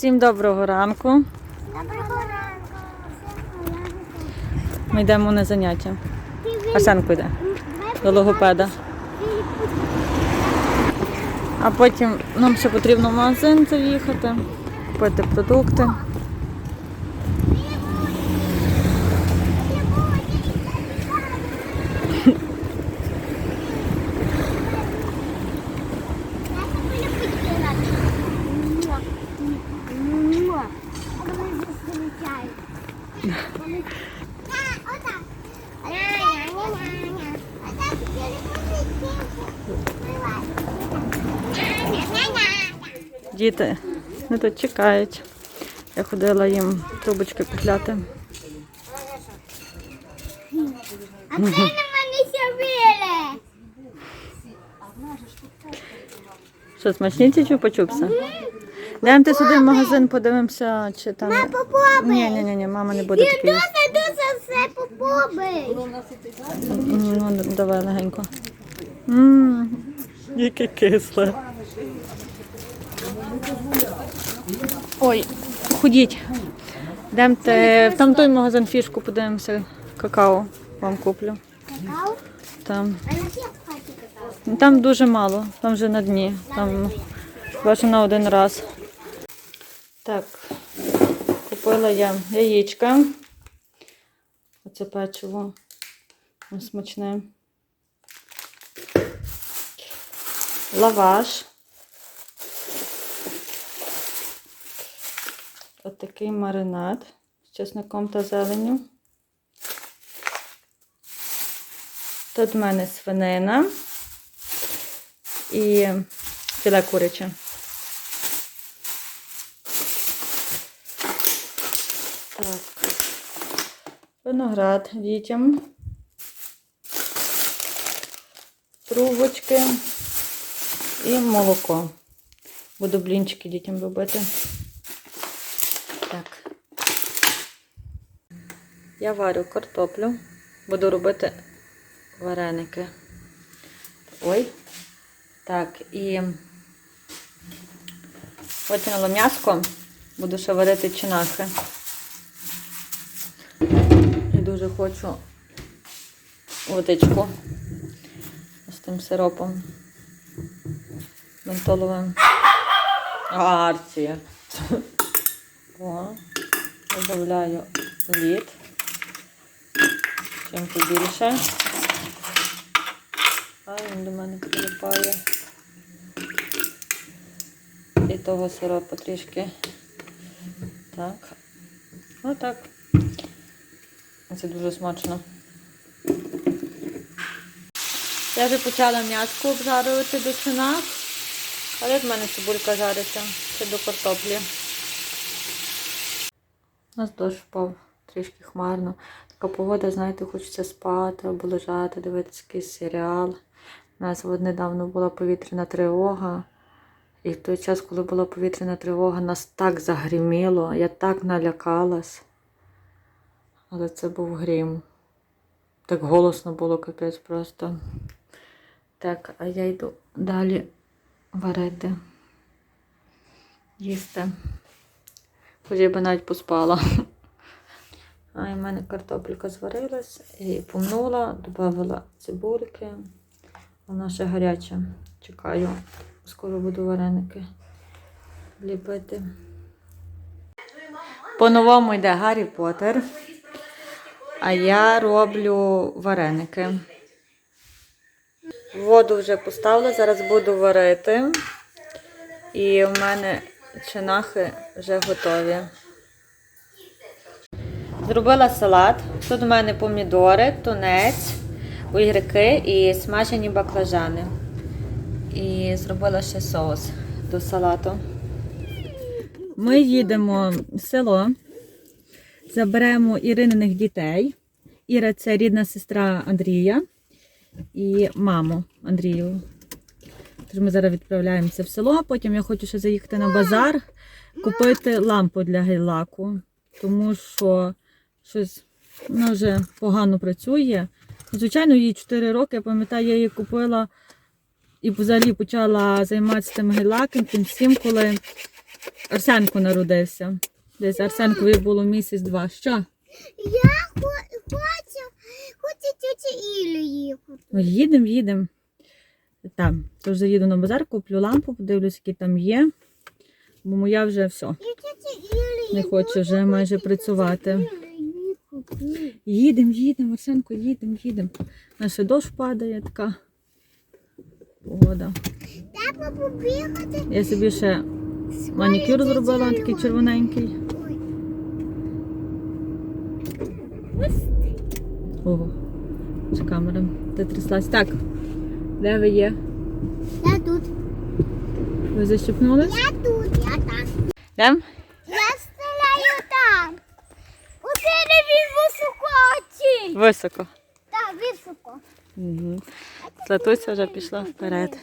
Всім доброго ранку. Доброго ранку. Ми йдемо на заняття. Арсенко йде до логопеда. А потім нам ще потрібно в магазин заїхати, купити продукти. Діти не тут чекають. Я ходила їм трубочки купляти. А це на мене сявили. Що, смачні ці чупа-чупси? Йдемо ти сюди в магазин, подивимося, чи там. Мама, попробуй. Ні, ні, ні, ні, мама не буде такий. Дуже дуже все попробуй. Ну, давай легенько. Ммм, яке кисле. Ой, ходіть. Йдемте в там той магазин фішку подивимося. Какао вам куплю. Какао? Там. Там дуже мало, там вже на дні. Там бачу на один раз. Так, купила я яєчка. Оце печиво. Смачне. Лаваш. Отакий маринад з чесником та зеленню. Тут в мене свинина і філе куряче. Так. Виноград дітям. Трубочки і молоко. Буду блінчики дітям робити. Так. Я варю картоплю. Буду робити вареники. Ой. Так, і потягнула м'яско. Буду ще варити чинахи. І дуже хочу водичку з тим сиропом ментоловим. Арція. О, додаю лід. Чим побільше. А він до мене прилипає. І того сиропу трішки. Так. Отак. Це дуже смачно. Я вже почала м'яско обжарювати до чинах, але в мене цибулька жариться. Це до картоплі. У нас дощ впав трішки хмарно. Така погода, знаєте, хочеться спати або лежати, дивитися якийсь серіал. У нас от недавно була повітряна тривога. І в той час, коли була повітряна тривога, нас так загриміло, я так налякалась. Але це був грім. Так голосно було капець просто. Так, а я йду далі варити. Їсти. Хоч я би навіть поспала. А в мене картопелька зварилась і помнула, додала цибульки. Вона ще гаряча. Чекаю. Скоро буду вареники ліпити. По-новому йде Гаррі Поттер. А я роблю вареники. Воду вже поставила, зараз буду варити. І в мене чинахи вже готові. Зробила салат. Тут у мене помідори, тунець, огірки і смажені баклажани. І зробила ще соус до салату. Ми їдемо в село, заберемо Ірининих дітей. Іра це рідна сестра Андрія і маму Андрію. Тож ми зараз відправляємося в село, потім я хочу ще заїхати на базар, купити лампу для гейлаку, тому що щось вона вже погано працює. Звичайно, їй 4 роки, я пам'ятаю, я її купила і взагалі почала займатися тим гейлаком, тим всім, коли Арсенко народився. Десь Арсенкові було місяць-два. Що? Я хочу, хочу тіті Ілі їхати. Ну, їдемо, їдемо. Там, тож заїду на базар, куплю лампу, подивлюсь, які там є. Бо моя вже все. Ілі Не хоче вже майже працювати. Їдемо, їдемо, Арсенко, їдемо, їдемо. Наше дощ падає така погода. Треба побігати. Я собі ще манікюр зробила, такий червоненький. Ого, чи камера де тряслась. Так, де ви є? Я тут. Ви защипнулись? Я тут, я там. Йдем? Я стріляю там. У дереві високоті. Високо. Так, високо. Угу. Златуся вже пішла вперед.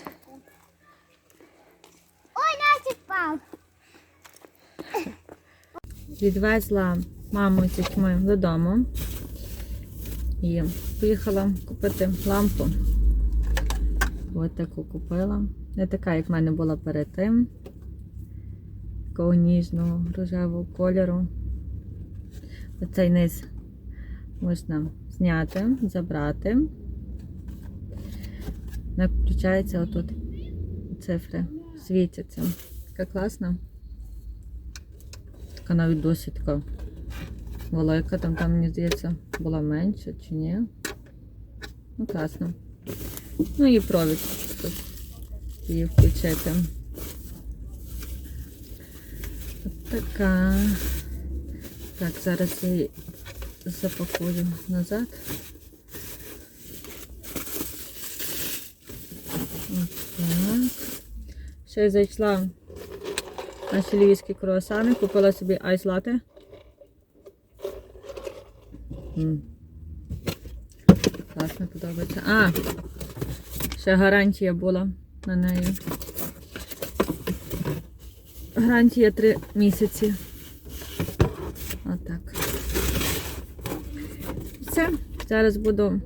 Ой, Настя впав. Відвезла маму з дітьми додому і поїхала купити лампу. Ось таку купила. Не така, як в мене була перед тим. Такого ніжного рожевого кольору. Оцей низ можна зняти, забрати. Включається отут. Цифри світяться. Така класна. Така навіть досить така велика, там, там, мені здається, була менша чи ні. Ну, класно. Ну і провід. Тут її включити. От така. Так, зараз я запакую назад. От так. Ще зайшла Наші львівські круасани. Купила собі айс лате. Класно подобається. А! Ще гарантія була на неї. Гарантія 3 місяці. Отак. Все. Зараз буду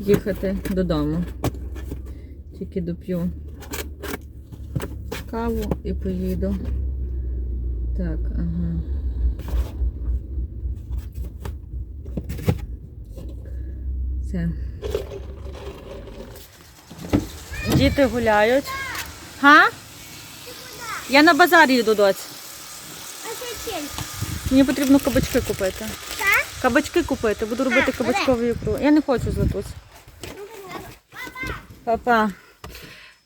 їхати додому. Тільки доп'ю каву і поїду. Так, ага. Все. Діти гуляють. Га? Я на базар їду, доць. А це чим? Мені потрібно кабачки купити. Так? Кабачки купити, буду робити кабачкову ікру. Я не хочу златусь. Папа,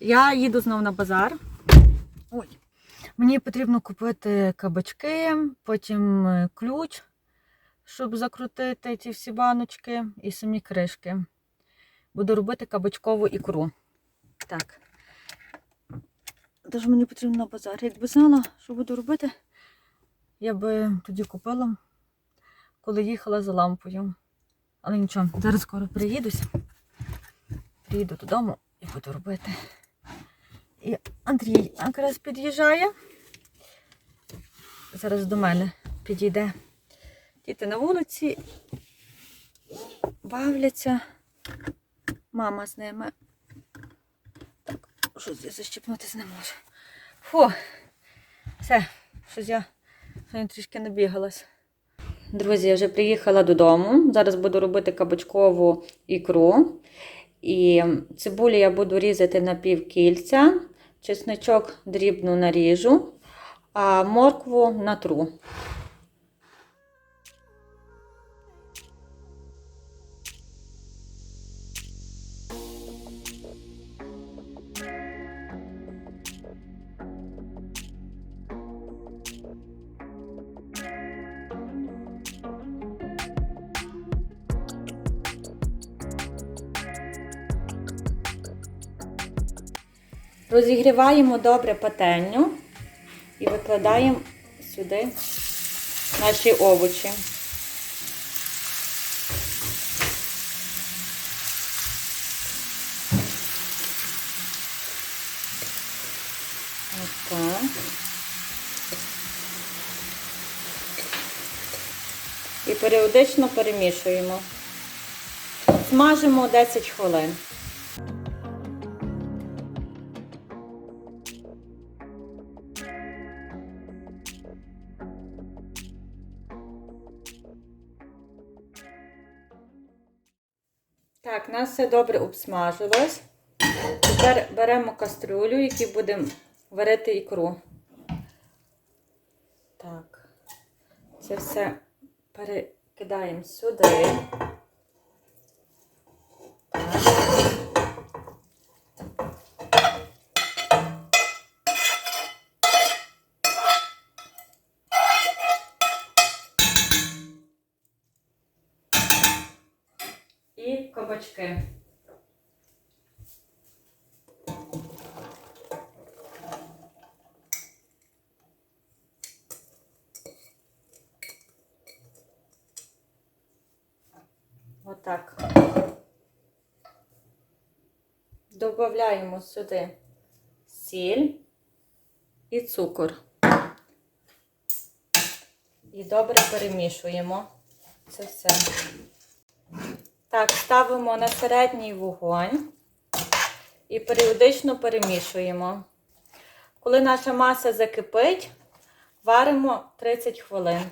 я їду знову на базар. Ой. Мені потрібно купити кабачки, потім е, ключ, щоб закрутити ці всі баночки і самі кришки. Буду робити кабачкову ікру. Так. Тож мені потрібно на базар. Якби знала, що буду робити, я би тоді купила, коли їхала за лампою. Але нічого, зараз скоро приїдуся. Приїду додому і буду робити. І Андрій якраз під'їжджає. Зараз до мене підійде. Діти на вулиці бавляться. Мама з ними. Так, щось я защіпнутися не можу. Фу, все, щось я трішки набігалась. Друзі, я вже приїхала додому. Зараз буду робити кабачкову ікру. І цибулі я буду різати на півкільця, чесничок дрібно наріжу, а моркву натру. Розігріваємо добре пательню і викладаємо сюди наші овочі. І періодично перемішуємо. Смажимо 10 хвилин. Так, у нас все добре обсмажилось. Тепер беремо кастрюлю, в якій будемо варити ікру. Так, це все перекидаємо сюди. І кабачки. Отак. Добавляємо сюди сіль і цукор. І добре перемішуємо це все. Так, ставимо на середній вогонь і періодично перемішуємо. Коли наша маса закипить, варимо 30 хвилин.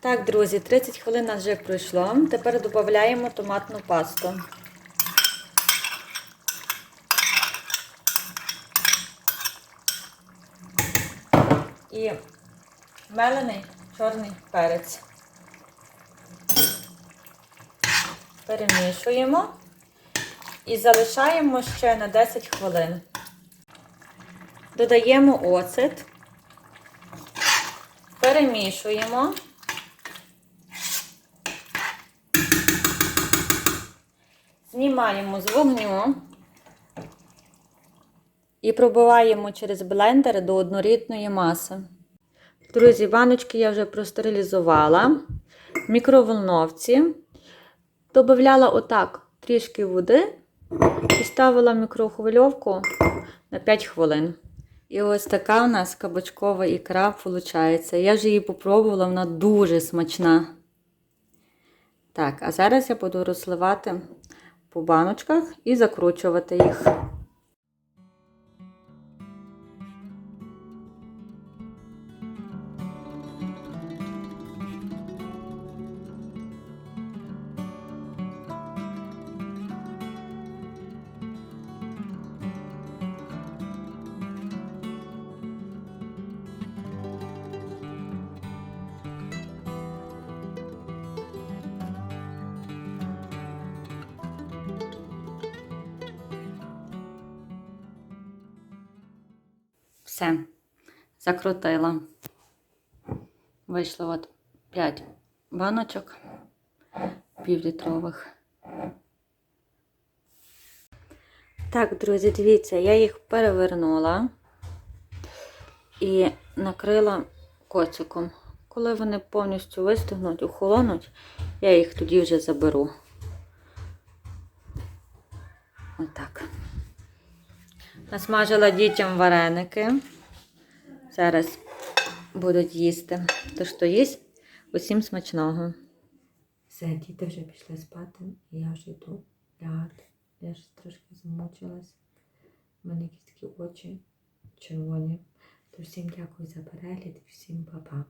Так, друзі, 30 хвилин нас вже пройшло. Тепер додаємо томатну пасту. І мелений чорний перець. Перемішуємо і залишаємо ще на 10 хвилин. Додаємо оцет, перемішуємо. Знімаємо з вогню і пробиваємо через блендер до однорідної маси. Друзі, баночки я вже простерилізувала в мікроволновці. Добавляла отак трішки води і ставила мікрохвильовку на 5 хвилин. І ось така у нас кабачкова ікра виходить. Я вже її попробувала, вона дуже смачна. Так, а зараз я буду розливати по баночках і закручувати їх. Все, закрутила. Вийшло от 5 баночок півлітрових. Так, друзі, дивіться, я їх перевернула і накрила коциком. Коли вони повністю вистигнуть, охолонуть, я їх тоді вже заберу. Отак. Насмажила дітям вареники. Зараз будуть їсти. То їсть усім смачного. Все, діти вже пішли спати, я вже йду лягати. Я ж трошки змучилась. У мене якісь такі очі червоні. То всім дякую за перегляд, всім па-па.